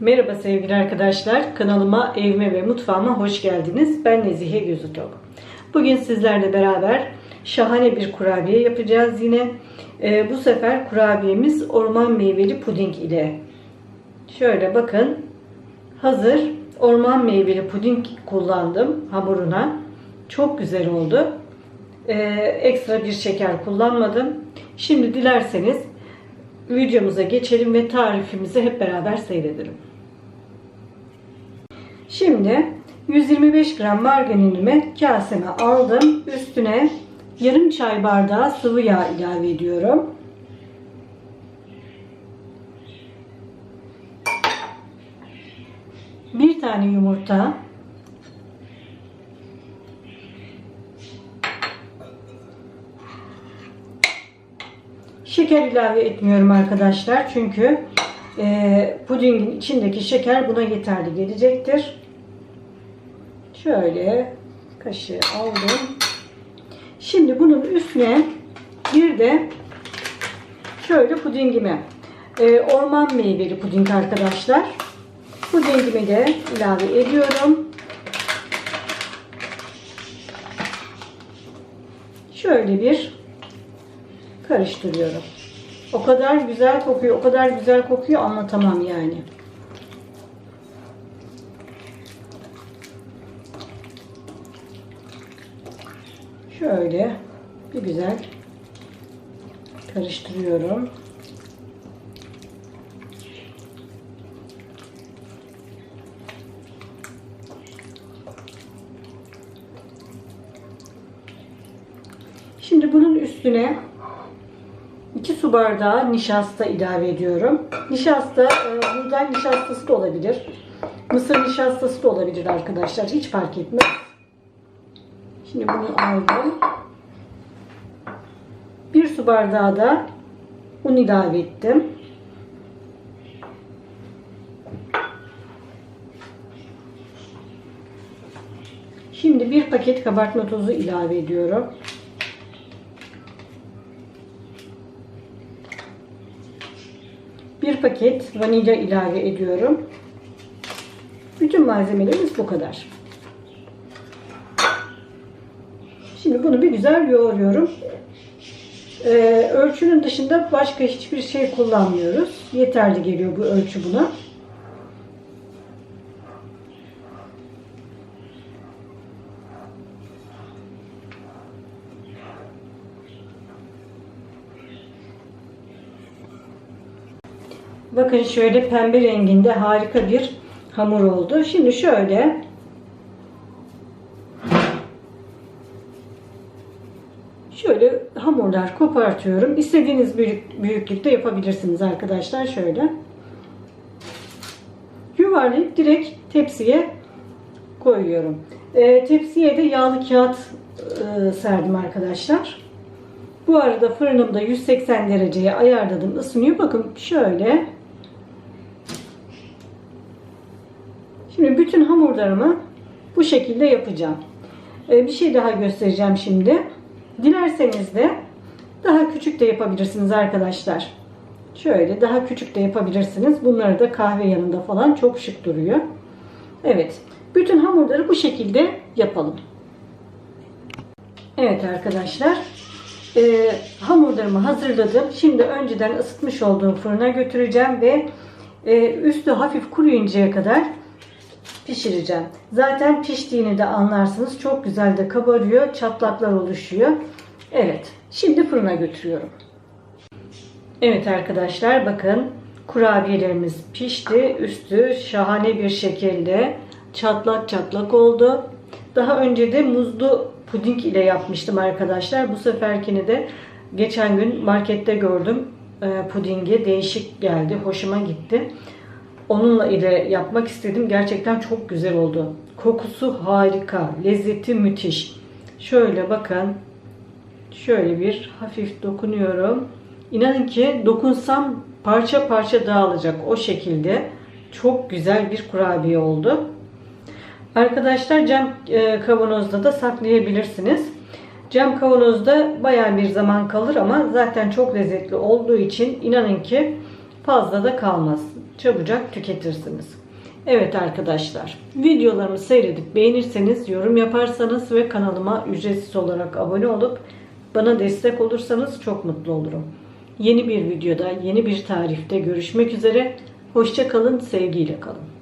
Merhaba sevgili arkadaşlar. Kanalıma, evime ve mutfağıma hoş geldiniz. Ben Nezihe Gözütok. Bugün sizlerle beraber şahane bir kurabiye yapacağız yine. Ee, bu sefer kurabiyemiz orman meyveli puding ile. Şöyle bakın. Hazır orman meyveli puding kullandım hamuruna. Çok güzel oldu. Ee, ekstra bir şeker kullanmadım. Şimdi dilerseniz videomuza geçelim ve tarifimizi hep beraber seyredelim. Şimdi 125 gram margarinimi kaseme aldım. Üstüne yarım çay bardağı sıvı yağ ilave ediyorum. Bir tane yumurta. Şeker ilave etmiyorum arkadaşlar. Çünkü e, pudingin içindeki şeker buna yeterli gelecektir. Şöyle kaşığı aldım. Şimdi bunun üstüne bir de şöyle pudingimi e, orman meyveli puding arkadaşlar. Pudingimi de ilave ediyorum. Şöyle bir karıştırıyorum. O kadar güzel kokuyor, o kadar güzel kokuyor anlatamam yani. Şöyle bir güzel karıştırıyorum. Şimdi bunun üstüne 2 su bardağı nişasta ilave ediyorum. Nişasta e, buğday nişastası da olabilir. Mısır nişastası da olabilir arkadaşlar. Hiç fark etmez. Şimdi bunu aldım. 1 su bardağı da un ilave ettim. Şimdi bir paket kabartma tozu ilave ediyorum. Bir paket vanilya ilave ediyorum. Bütün malzemelerimiz bu kadar. Şimdi bunu bir güzel yoğuruyorum. Ee, ölçünün dışında başka hiçbir şey kullanmıyoruz. Yeterli geliyor bu ölçü buna. Bakın şöyle pembe renginde harika bir hamur oldu. Şimdi şöyle şöyle hamurlar kopartıyorum. İstediğiniz büyük, büyüklükte yapabilirsiniz arkadaşlar. Şöyle yuvarlayıp direkt tepsiye koyuyorum. E, tepsiye de yağlı kağıt e, serdim arkadaşlar. Bu arada fırınımda 180 dereceye ayarladım. ısınıyor. Bakın şöyle Şimdi bütün hamurlarımı bu şekilde yapacağım. Ee, bir şey daha göstereceğim şimdi. Dilerseniz de daha küçük de yapabilirsiniz arkadaşlar. Şöyle daha küçük de yapabilirsiniz. Bunları da kahve yanında falan çok şık duruyor. Evet. Bütün hamurları bu şekilde yapalım. Evet arkadaşlar. E, hamurlarımı hazırladım. Şimdi önceden ısıtmış olduğum fırına götüreceğim ve e, üstü hafif kuruyuncaya kadar pişireceğim. Zaten piştiğini de anlarsınız. Çok güzel de kabarıyor. Çatlaklar oluşuyor. Evet. Şimdi fırına götürüyorum. Evet arkadaşlar bakın kurabiyelerimiz pişti. Üstü şahane bir şekilde çatlak çatlak oldu. Daha önce de muzlu puding ile yapmıştım arkadaşlar. Bu seferkini de geçen gün markette gördüm. E, pudingi değişik geldi. Hoşuma gitti. Onunla ile yapmak istedim. Gerçekten çok güzel oldu. Kokusu harika. Lezzeti müthiş. Şöyle bakın. Şöyle bir hafif dokunuyorum. İnanın ki dokunsam parça parça dağılacak. O şekilde çok güzel bir kurabiye oldu. Arkadaşlar cam e, kavanozda da saklayabilirsiniz. Cam kavanozda baya bir zaman kalır ama zaten çok lezzetli olduğu için inanın ki Fazla da kalmaz. Çabucak tüketirsiniz. Evet arkadaşlar, videolarımı seyredip beğenirseniz, yorum yaparsanız ve kanalıma ücretsiz olarak abone olup bana destek olursanız çok mutlu olurum. Yeni bir videoda, yeni bir tarifte görüşmek üzere. Hoşça kalın, sevgiyle kalın.